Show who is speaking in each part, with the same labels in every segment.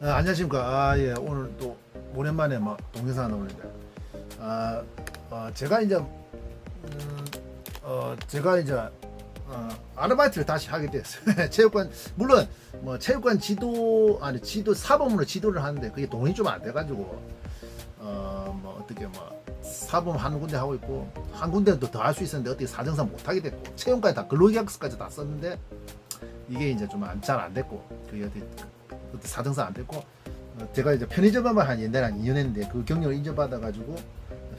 Speaker 1: 아, 안녕하십니까. 아, 예. 오늘 또 오랜만에 뭐 동영상 나오는데. 아, 어, 제가 이제 음, 어, 제가 이제 어, 아르바이트를 다시 하게 됐어요. 체육관 물론 뭐 체육관 지도 아니 지도 사범으로 지도를 하는데 그게 돈이 좀 안 돼가지고 어뭐 어떻게 뭐 사범 한 군데 하고 있고 한 군데는 더 할 수 있었는데 어떻게 사정상 못 하게 됐고 체육관에 다 근로계약서까지 다 썼는데 이게 이제 좀 잘 안 됐고 그게 어디 그때 사정상 안 됐고 어, 제가 이제 편의점만 한 옛날에 한 2년 했는데 그 경력을 인정받아가지고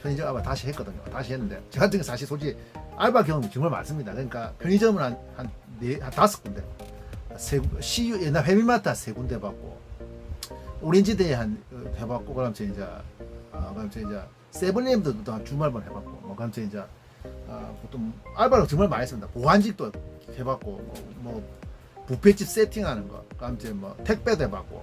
Speaker 1: 편의점 알바 다시 했거든요. 다시 했는데 저 같은 경우 사실 솔직히 알바 경험이 정말 많습니다. 그러니까 편의점은 한 한 네 한 다섯 군데, 세 군- CU 옛날 회미마트 한 세 군데 받고 오렌지데이 한 어, 해봤고 그다음 저 이제 아 그다음 저 이제 세븐일레븐도 또한 주말만 해봤고 뭐 그다음 저 이제 아 보통 알바를 정말 많이 했습니다. 보안직도 해봤고 뭐, 뭐 부페집 세팅하는 거, 저뭐 해봤고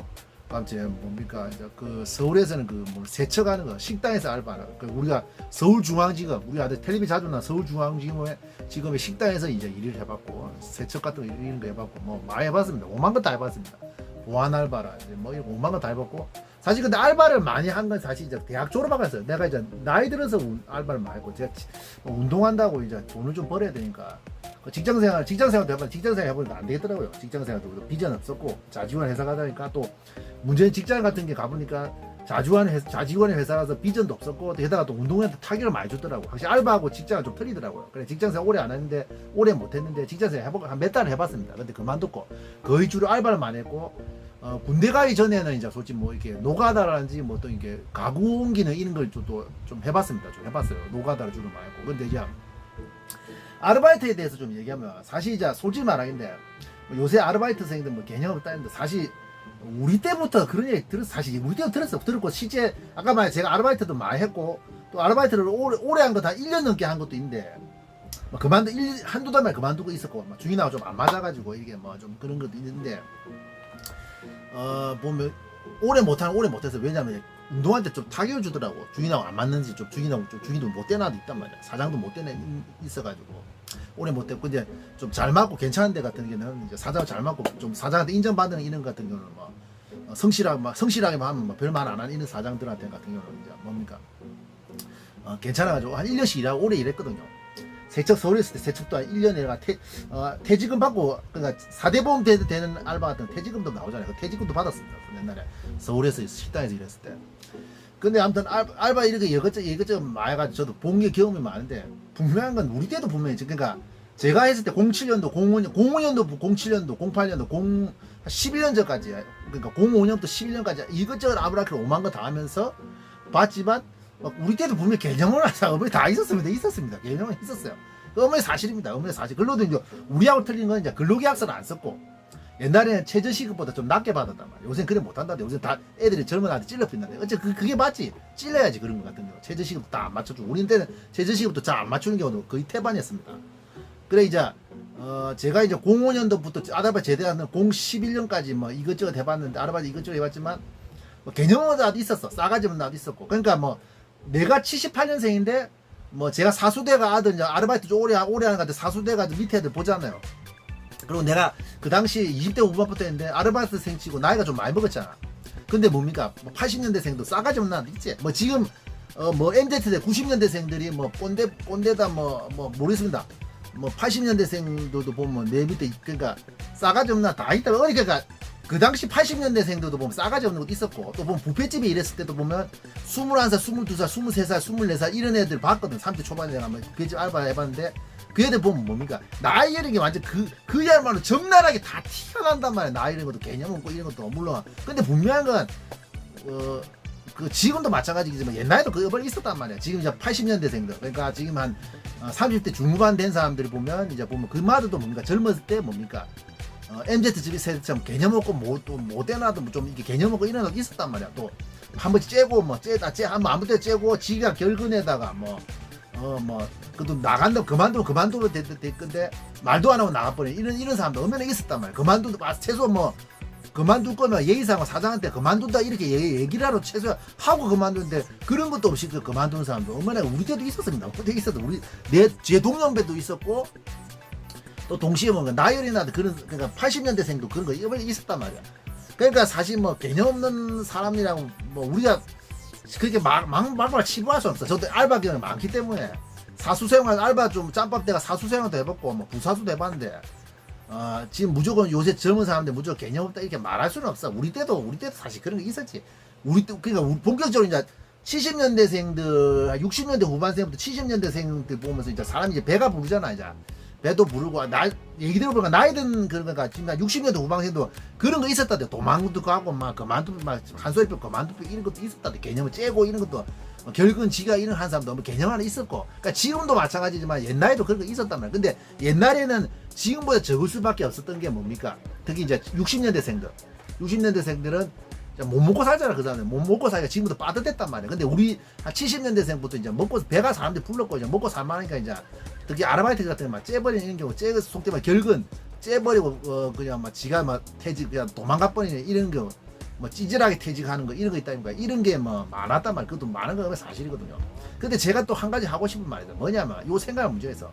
Speaker 1: 그다음 저 뭡니까 이제 그 서울에서는 그 뭐 세척하는 거 식당에서 알바는 그 우리가 서울중앙지검 우리 아들 텔레비 자주 나 서울중앙지검에 지금의 식당에서 이제 일을 해봤고 세척 같은 거 이런 거 해봤고 뭐 많이 해봤습니다. 5만 건 다 해봤습니다. 보안 알바라 이제 뭐 이런 5만 건 다 해봤고 사실 근데 알바를 많이 한 건 사실 이제 대학 했어요. 내가 이제 나이 들어서 운- 알바를 많이 했고 제가 지- 뭐 운동한다고 이제 돈을 좀 벌어야 되니까 그 직장생활 직장생활도 해봐 직장생활 해보니까 안 되겠더라고요. 직장생활도 비전 없었고 자지원 회사 가다 보니까 또 문제는 직장 같은 게 가보니까 자주한 회사, 자지원의 회사라서 비전도 없었고 게다가 또 운동회한테 타격을 많이 줬더라고. 확실히 알바하고 직장은 좀 틀리더라고요. 그래 직장생활 오래 안 했는데 오래 못 했는데 직장생활 해보고 한 몇 달을 해봤습니다. 근데 그만뒀고 거의 주로 알바를 많이 했고 어, 군대 가기 전에는 이제 솔직히 뭐 이렇게 노가다라든지 뭐 또 이게 가구 옮기는 이런 걸 또 좀 해봤습니다. 좀 해봤어요. 노가다를 주로 많이 했고 근데 이제 아르바이트에 대해서 좀 얘기하면 사실 이제 솔직히 말하긴데 뭐 요새 아르바이트생들 뭐 개념 없다는데 사실 우리 때부터 그런 얘기 들었 사실 우리 때부터 들었어 들었고 실제 아까 말해 제가 아르바이트도 많이 했고 또 아르바이트를 오래 오래 한 거 다 1년 넘게 한 것도 있는데 뭐 그만두 일, 한두 달 만에 그만두고 있었고 막 주인하고 좀 안 맞아가지고 이게 뭐 좀 그런 것도 있는데 어 보면 오래 못하는 오래 못해서 왜냐면 운동할 때 좀 타격을 주더라고. 주인하고 안 맞는지 좀 주인하고 좀 주인도 못 되나도 있단 말이야. 사장도 못 되나 있어가지고. 오래 못 됐고 이제 좀 잘 맞고 괜찮은 데 같은 경우는 이제 사장 잘 맞고 좀 사장한테 인정받는 이런 것 같은 경우는 뭐 어, 성실하게 막 성실하게만 하면 뭐 별말 안 하는 이런 사장들한테 같은 경우는 이제 뭡니까? 어, 괜찮아가지고 한 1년씩 일하고 오래 일했거든요. 세척 서울에 있을 때 세척도 한 1년에 내가 태, 어, 퇴직금 받고 그러니까 4대 보험 되, 되는 알바 같은 퇴직금도 나오잖아요. 그 퇴직금도 받았습니다. 옛날에 서울에서 식당에서 일했을 때. 근데 아무튼 알, 알바 이렇게 이것저것 이것저것 많이 해가지고 저도 본 게 경험이 많은데 분명한 건 우리 때도 분명히. 그러니까 제가 했을 때 07년도 05년 05년도 07년도 08년도 0 11년 전까지 그러니까 05년부터 11년까지 이것저것 아브라키를 5만 거 다 하면서 봤지만 막 우리 때도 분명히 하자. 어머니 다 있었습니다. 있었습니다. 개념은 있었어요. 그 어머니 사실입니다. 어머니 사실. 근로도 이제 우리하고 틀린 건 이제 근로계약서는 안 썼고 옛날에는 최저시급보다 좀 낮게 받았단 말이야 요새는 그래 못한다는데 요새 다 애들이 젊은 아들 찔러 핀다는데 어째 그, 그게 맞지. 찔러야지 그런 것 같은 경우. 최저시급 다안 맞춰주고 우리 때는 최저시급도 잘 안 맞추는 경우도 거의 태반이었습니다. 그래 이제 어 제가 이제 05년도부터 아르바이트 제대하는 011년까지 뭐 이것저것 해봤는데 아르바이트 이것저것 해봤지만 뭐 개념은 나도 있었어. 싸가지는 나도 있었고. 그러니까 뭐 내가 78년생인데 뭐 제가 사수대가 아들 아르바이트 좀 오래 오래 하는 것 같아 사수대가 밑에 애들 보잖아요. 그리고 내가 그 당시 20대 후반부터 했는데 아르바이트생 치고 나이가 좀 많이 먹었잖아. 근데 뭡니까? 뭐 80년대생도 싸가지 없는 나도 있지. 뭐 지금 어 뭐 MZ대 90년대생들이 뭐 꼰대 꼰대다 뭐 뭐 모르겠습니다. 뭐 80년대생들도 보면 내 밑에 그러니까 싸가지 없나 다 있다. 그러니까 그 당시 80년대생들도 보면 싸가지 없는 것도 있었고 또 보면 부페집에 일했을 때도 보면 21살, 22살, 23살, 24살 이런 애들 봤거든. 30대 초반에 내가 뭐 부페집 알바 해봤는데 그 애들 보면 뭡니까? 나이 이런 게 완전 그, 그야말로 적나라하게 다 티가 난단 말이야. 나이 이런 것도 개념 없고 이런 것도 물론. 근데 분명한 건, 어, 그 지금도 마찬가지지만 옛날에도 그 여벌 있었단 말이야. 지금 이제 80년대생들. 그러니까 지금 한 어, 30대 중후반 된 사람들이 보면 이제 보면 그 말도 뭡니까? 젊었을 때 뭡니까? 어, MZ 집이 세대처럼 개념 없고 뭐또 못되나도 뭐좀 이게 개념 없고 이런 거 있었단 말이야. 또 한 번씩 째고 뭐 째다 째 한번 아무 때 째고 지가 결근에다가 뭐 어 뭐 그도 나간다 그만두면 그만두면 됐, 됐 건데 말도 안 하고 나가버려 이런 이런 사람도 얼마나 있었단 말이야. 그만두 아, 최소 뭐 그만둘 거면 예의상 사장한테 그만둔다 이렇게 얘- 얘기를 하러 최소 하고 그만두는데 그런 것도 없이 그 그만두는 사람도 얼마나 우리 때도 있었습니다. 우리 때 있었도 우리 내 제 동년배도 있었고 또 동시에 뭔가 나열이나 그런 그러니까 80년대생도 그런 거 이번에 있었단 말이야. 그러니까 사실 뭐 개념 없는 사람이랑 뭐 우리가 그렇게 막, 막, 막말 치부할 수 없어. 저도 알바 경험이 많기 때문에 사수생활 알바 좀 짬밥 때가 사수생활도 해봤고 뭐 부사수도 해봤는데 어, 지금 무조건 요새 젊은 사람들 무조건 개념 없다 이렇게 말할 수는 없어. 우리 때도 우리 때도 사실 그런 거 있었지. 우리 때 그러니까 우리 본격적으로 이제 70년대생들 60년대 후반생부터 70년대생들 보면서 이제 사람이 이제 배가 부르잖아 이제 배도 부르고 나 얘기 들어보니까 나이 든 그런 거가 지금 60년대 후반생도 그런 거 있었다대. 도망도 가고 막 그만두고 막한 소리 펴고 그만두고 이런 것도 있었다대. 개념을 째고 이런 것도 어, 결국은 지가 이런 한 사람도 뭐 개념 하나 있었고. 그러니까 지금도 마찬가지지만 옛날에도 그런 거 있었단 말이야. 근데 옛날에는 지금보다 적을 수밖에 없었던 게 뭡니까? 특히 이제 60년대생들. 60년대생들은 못 먹고 살잖아 그 사람들. 못 먹고 살니까 지금부터 빠듯했단 말이야. 근데 우리 한 70년대생부터 이제 먹고 배가 사람들이 불렀고 이제 먹고 살만하니까 이제 특히 아르바이트 같은 거막 째버리는 경우 째그 속대 말 결근 째버리고 어 그냥 막 지가 막 퇴직 그냥 도망가 버리는 이런 경우 뭐 찌질하게 퇴직하는 거 이런 거 있다니까 이런 게 뭐 많았단 말이야. 그것도 많은 건 사실이거든요. 근데 제가 또 한 가지 하고 싶은 말이다 뭐냐면 요 생각 문제에서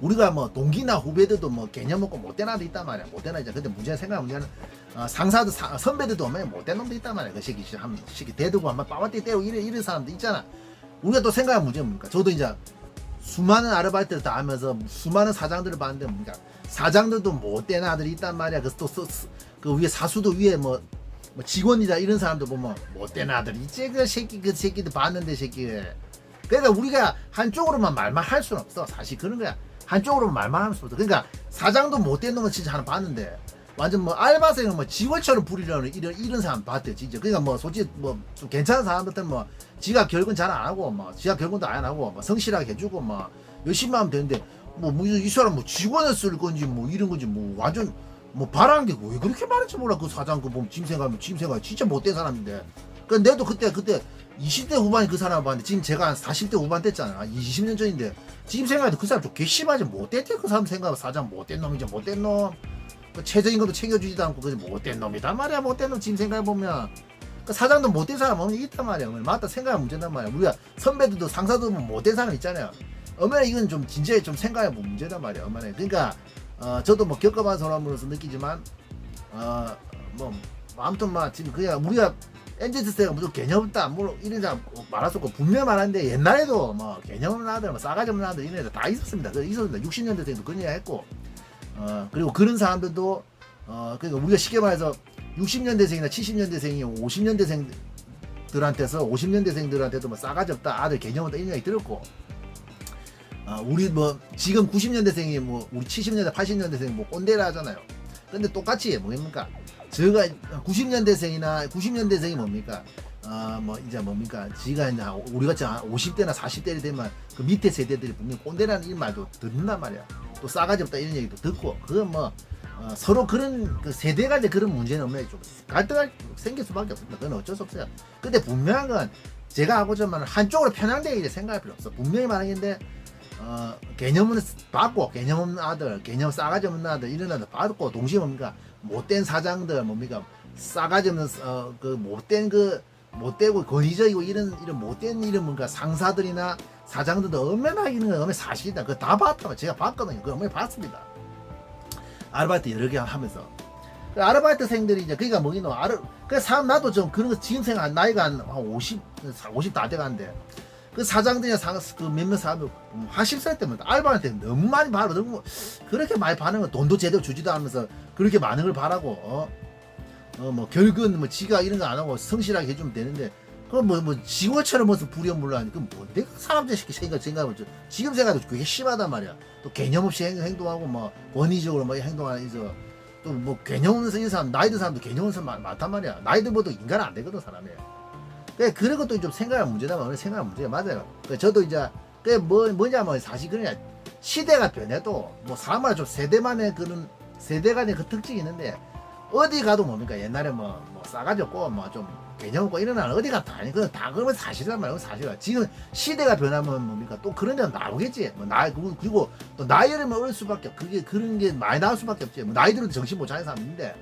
Speaker 1: 우리가 뭐 동기나 후배들도 뭐 개념 없고 못된 아들 있단 말이야. 못된 아이자 근데 문제는 생각 문제는 어, 상사도 사- 선배들도 오면 못된 놈도 있단 말이야. 그한 새끼 대두고 한번 빠바띠 때리고 이런 이런 사람도 있잖아. 우리가 또 생각할 문제는 뭡니까? 저도 이제 수많은 아르바이트를 다 하면서 수많은 사장들을 봤는데 뭡니까 사장들도 못된 아들이 있단 말이야. 그래서 또그 위에 사수도 위에 뭐, 뭐 직원이다 이런 사람들 보면 못된 아들 있지? 그 새끼 그 새끼들 봤는데 새끼. 그러니까 우리가 한쪽으로만 말만 할 수는 없어. 사실 그런 거야. 한쪽으로만 말만 하면 수 없어. 그러니까 사장도 못된 놈은 진짜 하나 봤는데 완전 뭐 알바생은 뭐 직원처럼 부리려는 이런 이런 사람 봤대요 진짜. 그러니까 뭐 솔직히 뭐 좀 괜찮은 사람들은 뭐 지가 결근 잘 안 하고 뭐 지가 결근도 안 하고 뭐 성실하게 해주고 뭐 열심히 하면 되는데 뭐이 사람 뭐 직원을 쓸 건지 뭐 이런 건지 뭐 완전 뭐 바라는 게 왜 그렇게 많은지 몰라. 그 사장 그 보면 짐 생각하면 짐 생각 진짜 못된 사람인데. 그 내도 그때 그때 20대 후반에 그 사람 봤는데 지금 제가 한 40대 후반 됐잖아 20년 전인데 지금 생각해도 그 사람 좀 괘씸하지 못됐대. 그 사람 생각하면 사장 못된 놈이지 못된 놈 그 최저임금도 챙겨주지도 않고 그 못된 놈이단 말이야. 못된 놈 지금 생각해보면. 그 사장도 못된 사람 없는 있단 말이야. 맞다 생각하면 문제단 말이야. 우리가 선배들도 상사도 뭐 못된 사람 있잖아요. 어머니 이건 좀 진지하게 좀 생각해보면 문제단 말이야. 어머니 그러니까 어, 저도 뭐 겪어본 사람으로서 느끼지만 어 뭐 아무튼 막 지금 그냥 우리가 NZ 세가 무슨 개념 없다. 뭐 이런 사람 말할 수 없고 분명 말하는데 옛날에도 뭐 개념 없는 아들 뭐 싸가지 없는 아들 이런 애들 다 있었습니다. 그 있었습니다. 60년대 생도 그런 얘기 했고 어 그리고 그런 사람들도 어 그러니까 우리가 쉽게 말해서 60년대생이나 70년대생이 50년대생들한테서 50년대생들한테도 뭐 싸가지 없다 아들 개념 없다 이런 얘기 들었고 아, 우리 뭐 지금 90년대생이 뭐 우리 70년대 80년대생 뭐 꼰대라 하잖아요. 근데 똑같이 뭡니까? 제가 90년대생이나 90년대생이 뭡니까? 아뭐 이제 뭡니까? 지가 이제 한 우리 같이 한 50대나 40대를 되면 그 밑에 세대들이 분명 꼰대라는 이 말도 듣는단 말이야. 또 싸가지 없다 이런 얘기도 듣고 그건 뭐 어, 서로 그런 그 세대 간의 그런 문제는 없네 좀 갈등이 생길 수밖에 없습니다. 그건 어쩔 수 없어요. 근데 분명한 건 제가 하고자 하는 한쪽으로 편향되게 생각할 필요 없어. 분명히 말하는데 어, 개념은 받고 개념 없는 아들, 개념 싸가지 없는 아들 이런 아들 받고 동시에 뭡니까 못된 사장들 뭡니까 싸가지 없는 어, 그 못된 그 못되고 권위적이고 이런 이런 못된 이런 뭔가 상사들이나 사장들도 건 얼마나 사실이다. 그거 다 봤다. 제가 봤거든요. 그거 얼마나 봤습니다. 아르바이트 여러 개 하면서. 그 아르바이트생들이 이제 그니까 뭐기노 아르 그 사람 나도 좀 그런 거 지금 생각 나이가 한 50, 50 다 돼가는데 그 사장들이나 상, 그 몇몇 사람들 화실살 때마다 알바한테 너무 많이 바라 너무 그렇게 많이 반응을 돈도 제대로 주지도 않으면서 그렇게 많은 걸 바라고 어? 어, 뭐 결근 뭐 지가 이런 거 안 하고 성실하게 해주면 되는데 그럼 뭐, 뭐 지구처럼 무슨 불연물라니? 그럼 뭔데? 그 사람들 새끼 생각 생각하면 좀 지금 생각해도 그게 심하단 말이야. 또 개념 없이 행, 행동하고 뭐 권위적으로 뭐 행동하는 이저 또뭐 개념 없는 이 사람 나이 든 사람도 개념 없는 사람 많- 많단 말이야. 나이 들보도 인간 안 되거든 사람이. 그래 그런 것도 좀 생각할 문제다. 뭐 생각할 문제 맞아요. 그 저도 이제 그게 뭐 뭐냐면 사실 그냥 시대가 변해도 뭐 사람마다 좀 세대만의 그런 세대 간의 그 특징이 있는데 어디 가도 뭡니까? 옛날에 뭐, 뭐 싸가지 없고 뭐 좀 개념 없고 이런 나라 어디 가도 아니. 그건 다 그러면 사실이란 그건 사실이야. 지금 시대가 변하면 뭡니까? 또 그런 데는 나오겠지. 뭐 나이 그리고- 그리고 또 나이 들면 어릴 수밖에 없 그게 그런 게 많이 나올 수밖에 없지. 뭐 나이 들어도 정신 못 차리는 사람 있는데.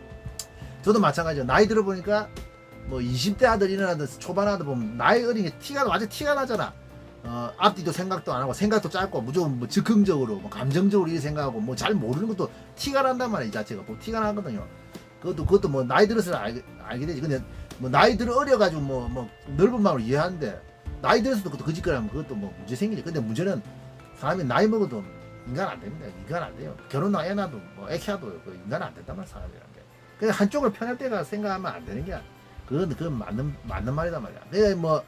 Speaker 1: 저도 마찬가지야 나이 들어 보니까 뭐 20대 아들 이런 아들 초반 아들 보면 나이 어린 게 티가 완전 티가 나잖아. 어, 앞뒤도 생각도 안 하고 생각도 짧고 무조건 뭐 즉흥적으로 뭐 감정적으로 이렇게 생각하고 뭐 잘 모르는 것도 티가 난단 말이야 이 자체가. 뭐 티가 나거든요. 그것도 그것도 뭐 나이 들어서 알게, 알게 되지. 근데 뭐 나이 들어 어려가지고 뭐 뭐 넓은 마음으로 이해하는데 나이 들어서도 그것도 거짓거리 하면 그것도 뭐 문제 생기지. 근데 문제는 사람이 나이 먹어도 인간 안 됩니다. 인간 안 돼요. 결혼나 애 낳아도 뭐 애키야도 그 인간 안 된단 말이야 사람이란 게. 그냥 한쪽을 편할 때가 생각하면 안 되는 게 그건 그건 맞는 맞는 말이단 말이야. 근데 뭐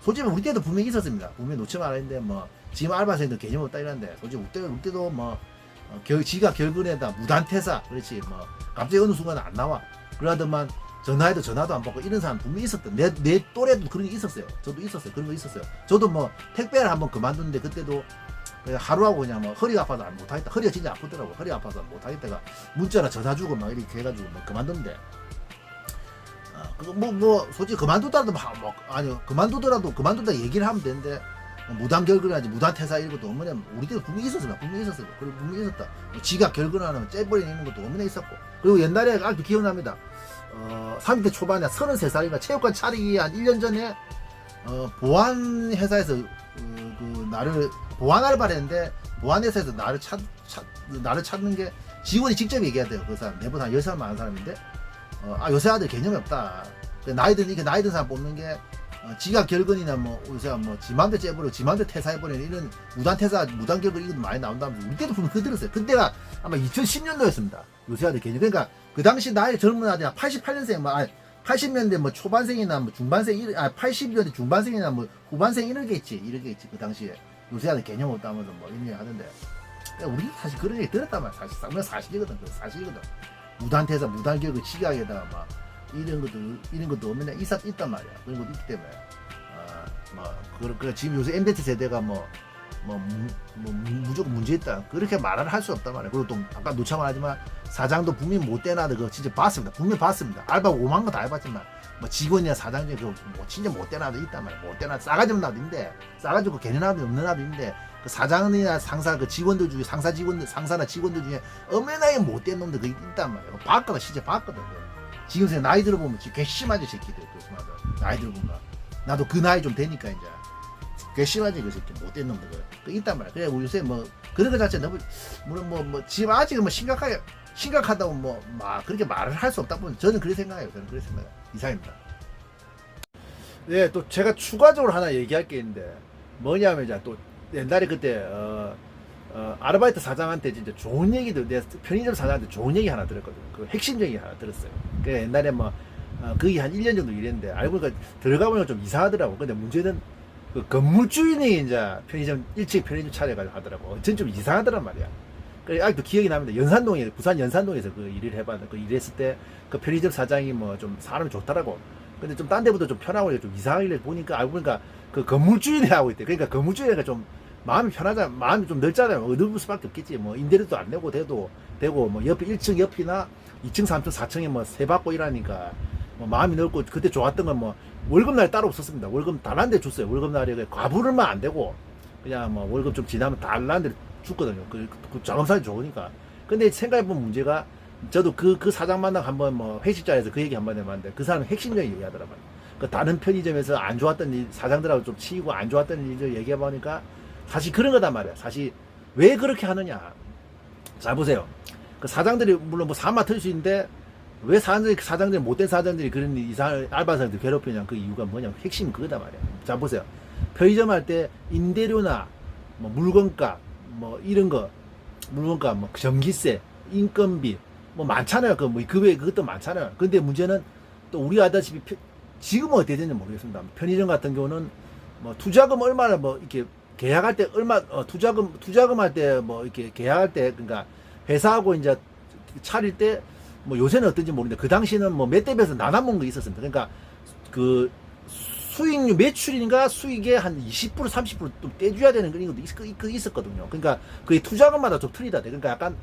Speaker 1: 솔직히 우리 때도 분명히 있었습니다. 분명히 놓지 말아야 되는데 뭐 지금 알바생도 개념 없다 이러는데 솔직히 우리 때 우리 때도 뭐 어, 결, 지가 결근에다 무단퇴사 그렇지 뭐 갑자기 어느 순간 안 나와 그러더만 전화해도 전화도 안 받고 이런 사람 분명히 있었던 내, 내 또래도 그런 게 있었어요 저도 있었어요 그런 거 있었어요 저도 뭐 택배를 한번 그만뒀는데 그때도 하루하고 그냥 뭐 허리가 아파서 안 못하겠다 허리가 진짜 아프더라고 허리 아파서 못하겠다가 문자나 전화 주고 막 이렇게 해가지고 뭐 그만뒀는데 어, 그거 뭐, 뭐, 솔직히 그만두더라도, 막, 뭐, 아니요, 그만두더라도, 그만둔다 얘기를 하면 되는데, 뭐 무단 결근하지, 무단 퇴사 이런 것도 어머니, 우리 때도 분명히 있었습니다. 분명히 있었어요. 그리고 분명히 있었다. 뭐 지가 결근하는 째버리는 것도 어머니 있었고. 그리고 옛날에 아직도 기억납니다. 어, 30대 초반에 33살인가 체육관 차리기 한 1년 전에, 어, 보안 회사에서, 그, 그 나를, 보안 알바를 했는데, 보안 회사에서 나를 찾, 찾, 나를 찾는 게 직원이 직접 얘기해야 돼요. 그 사람. 내보다 한 10살 많은 사람인데, 어, 아 요새 아들 개념이 없다. 그 나이 든 이게 나이 든 사람 뽑는 게 어, 지가 결근이나 뭐 요새 뭐 지맘대 째버리고 지맘대 퇴사해버리는 이런 무단 퇴사 무단 결근 이것도 많이 나온다면서 우리 때도 분명 그 들었어요. 그때가 아마 2010년도였습니다. 요새 아들 개념. 그러니까 그 당시 나이 젊은 아들 88년생 뭐 아니 80년대 뭐 초반생이나 뭐 중반생 이런- 아 80년대 중반생이나 뭐 후반생 이러겠지 이러겠지 그 당시에. 요새 아들 개념 없다면서 뭐 이런 얘기 하던데. 그러니까 우리 사실 그런 얘기 들었단 말이야. 사실 쌍면 사실이거든 그 사실이거든. 무단 퇴사 무단 결근 지각에다가 막 이런 것도 이런 것도 맨날 있었 있단 말이야. 그런 것도 있기 때문에. 아뭐 그, 그 지금 요새 MZ 세대가 뭐 뭐, 무, 뭐 무- 무조건 문제 있다. 그렇게 말을 할 수 없단 말이야 그리고 또 아까 노차 말하지만 사장도 분명히 못 되나 그거 진짜 봤습니다. 분명히 봤습니다. 알바 5만 거 다 해봤지만 뭐 직원이나 사장 중에 그뭐 진짜 못 되나 도 있단 말이야 못 되나 싸가지 없는 나도 있는데 싸가지 없고 개념 나도 없는 나도 있는데 그 사장이나 상사 그 직원들 중에 상사 직원들 상사나 직원들 중에 어메나게 못된 놈들 그 있단 그거 봤거든 진짜 봤거든. 지금 생 나이 들어보면 지금 괘씸하지 새끼들. 그 말은 나이 들어보면. 나도 그 나이 좀 되니까 이제 괘씸하지 그 새끼 못된 놈들 그, 그 있단 말이야 그래 우리 요새 뭐 그런 거 자체 너무 물론 뭐뭐 지금 아직은 뭐 심각하게 심각하다고 뭐 막 그렇게 말을 할 수 없다 보면 저는 그렇게 생각해요 저는 그렇게 생각해요 이상입니다 네, 또 제가 추가적으로 하나 얘기할 게 있는데 뭐냐면 이제 또 옛날에 그때 어, 어, 아르바이트 사장한테 진짜 좋은 얘기도 내 편의점 사장한테 좋은 얘기 하나 들었거든요. 그 핵심 얘기 하나 들었어요. 그 옛날에 뭐 어, 거기 한 1년 정도 일했는데 알고 보니까 들어가 보니까 좀 이상하더라고. 근데 문제는 그 건물주인이 이제 편의점 일찍 편의점 차려가지고 하더라고. 전좀 이상하더란 말이야. 그래 아직도 기억이 납니다. 연산동에 부산 연산동에서 그 일을 해봤는데 그 일했을 때 그 편의점 사장이 뭐 좀 사람이 좋더라고. 근데 좀 딴 데보다 좀 편하고 좀 이상하게 보니까 알고 보니까 그 건물주인이 하고 있대. 그러니까 건물주인이 좀 마음이 편하자, 마음이 좀 넓잖아요. 얻을 수밖에 없겠지. 뭐 임대료도 안 내고 돼도 되고 뭐 옆에 1층 옆이나 2층, 3층, 4층에 뭐 세 받고 이러니까 뭐 마음이 넓고 그때 좋았던 건 뭐 월급날 따로 없었습니다. 월급 단한대 줬어요. 월급날에 그 과부를만 안 되고 그냥 뭐 월급 좀 지나면 달란 데 줬거든요. 그, 그 자금살이 좋으니까. 근데 생각해보면 문제가 저도 그, 그 사장 만나 한번 뭐 회식 자리에서 그 얘기 한 번 해봤는데 그 사람은 핵심적인 얘기 하더라고요. 그 다른 편의점에서 안 좋았던 일, 사장들하고 좀 치이고 안 좋았던 일을 얘기해보니까 사실 그런 거단 말이야. 사실 왜 그렇게 하느냐. 잘 보세요. 그 사장들이 물론 뭐 사마 틀 수 있는데 왜 사장들이 사장들이 못된 사장들이 그런 이상한 알바생들 괴롭히냐 그 이유가 뭐냐 핵심은 그거단 말이야. 자 보세요. 편의점 할 때 임대료나 뭐 물건값 뭐 이런 거 물건값 뭐 전기세 인건비 뭐 많잖아요. 그뭐 그 외에 그것도 많잖아요. 근데 문제는 또 우리 아다시피 편- 지금은 어떻게 되는지 모르겠습니다. 편의점 같은 경우는 뭐 투자금 얼마나 뭐 이렇게 계약할 때 얼마 어, 투자금 투자금 할 때 뭐 이렇게 계약할 때 그러니까 회사하고 이제 차릴 때 뭐 요새는 어떤지 모르는데 그 당시는 뭐 몇대 비해서 나눠 먹는 거 있었습니다. 그러니까 그 수익률 매출인가 수익의 한 20% 30%좀 떼줘야 되는 그런 것도 있, 그 있었거든요. 그러니까 그게 투자금마다 좀 틀리다. 그러니까 약간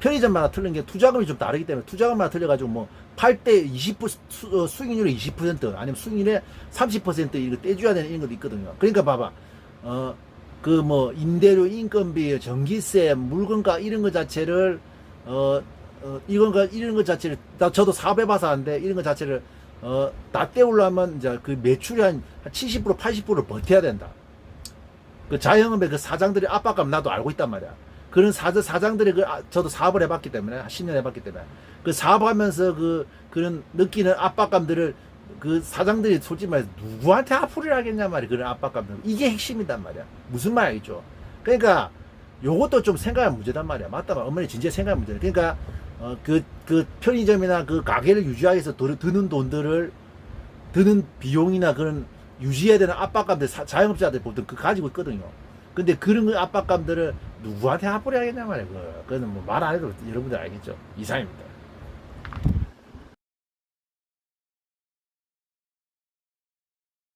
Speaker 1: 편의점마다 틀린 게 투자금이 좀 다르기 때문에 투자금마다 틀려가지고 뭐팔때20% 수, 어, 수익률의 20% 아니면 수익률의 30% 이거 떼줘야 되는 이런 것도 있거든요. 그러니까 봐봐. 어, 그 뭐 임대료, 인건비, 전기세, 물건가 이런 것 자체를 어, 어 이건 거 이런 것 자체를 나 저도 사업해봐서 하는데 이런 것 자체를 어, 다 때우려면 이제 그 매출이 한70% 80%를 버텨야 된다. 그 자영업의 그 사장들이 압박감 나도 알고 있단 말이야. 그런 사장 사장들이 그 아, 저도 사업을 해봤기 때문에 10년 해봤기 때문에. 그 사업하면서 그 그런 느끼는 압박감들을 그 사장들이 솔직히 말해서 누구한테 앞으로 하겠냐 말이야 그런 압박감들. 이게 핵심이단 말이야. 무슨 말 알겠죠? 그러니까 요것도 좀 생각할 문제단 말이야. 맞다 말 어머니 진짜 생각할 문제 그러니까 어 그 그 편의점이나 그 가게를 유지하기 위해서 더- 드는 돈들을 드는 비용이나 그런 유지해야 되는 압박감들 사- 자영업자들 보통 그 가지고 있거든요. 근데 그런 그 압박감들을 누구한테 앞으로 하겠냐 그거. 그거는 뭐 말 안 해도 여러분들 알겠죠? 이상입니다